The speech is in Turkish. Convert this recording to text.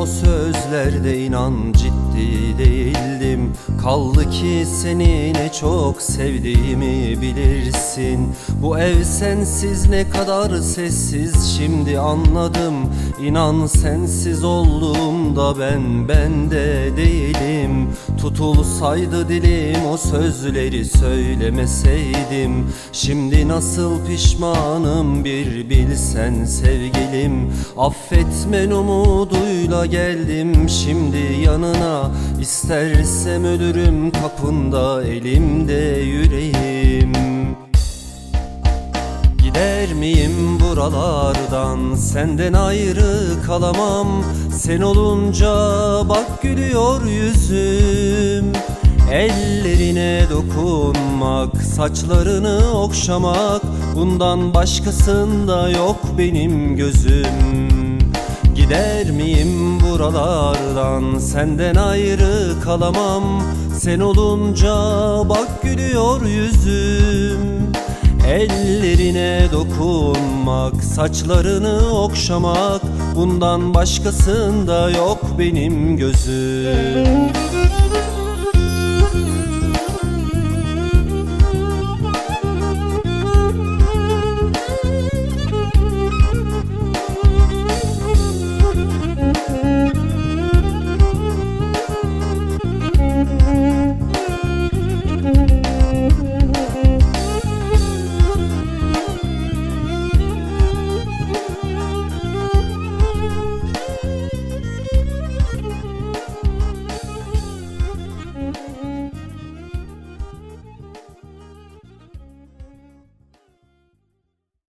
o sözlerde inan ciddi değildim. Kaldı ki seni ne çok sevdiğimi bilirsin. Bu ev sensiz ne kadar sessiz. Şimdi anladım. İnan sensiz olduğumda ben bende değilim. Tutulsaydı dilim o sözleri söylemeseydim. Şimdi nasıl pişmanım bir bilsen sevgilim. Affetmen umuduyla geldim. Şimdi yanına İstersem ölürüm kapında elimde yüreğim. Gider miyim buralardan? Senden ayrı kalamam. Sen olunca bak gülüyor yüzüm. Ellerine dokunmak, saçlarını okşamak. Bundan başkasında yok benim gözüm Gider miyim buralardan? Senden ayrı kalamam. Sen olunca bak gülüyor yüzüm. Ellerine dokunmak, saçlarını okşamak. Bundan başkasında yok benim gözüm